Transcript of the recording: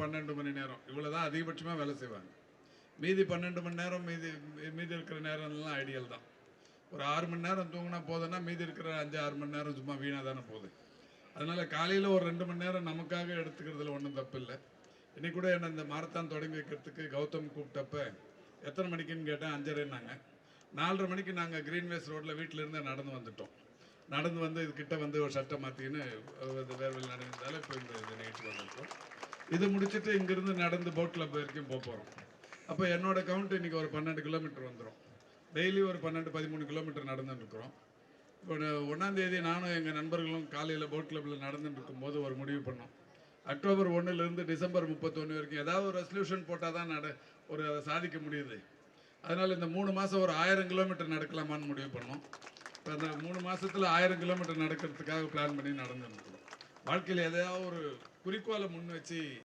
பன்னெண்டு மணி நேரம். இவ்வளோ தான் அதிகபட்சமாக வேலை செய்வாங்க. மீதி பன்னெண்டு மணி நேரம் மீதி மீதி இருக்கிற நேரம்லாம் ஐடியல் தான். ஒரு ஆறு மணி நேரம் தூங்கினா போதுன்னா மீதி இருக்கிற அஞ்சு ஆறு மணி நேரம் சும்மா வீணாக தானே போகுது. அதனால் காலையில் ஒரு ரெண்டு மணி நேரம் நமக்காக எடுத்துக்கிறதுல ஒன்றும் தப்பு இல்லை. இன்னைக்கு கூட என்ன இந்த மாரத்தான் தொடங்கி வைக்கிறதுக்கு கௌதம் கூப்பிட்டப்ப எத்தனை மணிக்குன்னு கேட்டேன் அஞ்சரைன்னாங்க. நாலரை மணிக்கு நாங்கள் கிரீன்வேஸ் ரோட்டில் வீட்டிலேருந்தே நடந்து வந்துட்டோம். நடந்து வந்து இது கிட்ட வந்து ஒரு சட்டை மாற்றிக்கின்னு வேர்வில் நடந்ததால் இப்போ இந்த இது நிகழ்ச்சி வந்துருக்கோம் இது முடிச்சுட்டு இங்கிருந்து நடந்து போட் போயிருக்கும் வரைக்கும் போக போகிறோம் அப்போ என்னோட கவுண்ட் இன்னைக்கு ஒரு பன்னெண்டு கிலோமீட்டர் வந்துடும் டெய்லி ஒரு பன்னெண்டு பதிமூணு கிலோமீட்டர் நடந்துட்டுருக்குறோம் இப்போ ஒன்றாந்தேதி நானும் எங்கள் நண்பர்களும் காலையில் போட் கிளப்பில் நடந்துட்டு இருக்கும்போது ஒரு முடிவு பண்ணோம். அக்டோபர் ஒன்றுலேருந்து டிசம்பர் முப்பத்தொன்று வரைக்கும் ஏதாவது ஒரு ரெசல்யூஷன் போட்டால் தான் நட ஒரு அதை சாதிக்க முடியுது. அதனால் இந்த மூணு மாதம் ஒரு ஆயிரம் கிலோமீட்டர் நடக்கலாமான்னு முடிவு பண்ணோம். இப்போ அந்த மூணு மாதத்தில் ஆயிரம் கிலோமீட்டர் நடக்கிறதுக்காக பிளான் பண்ணி நடந்துருக்கிறோம் வாழ்க்கையில் எதையாவது ஒரு குறிக்கோளை முன் வச்சு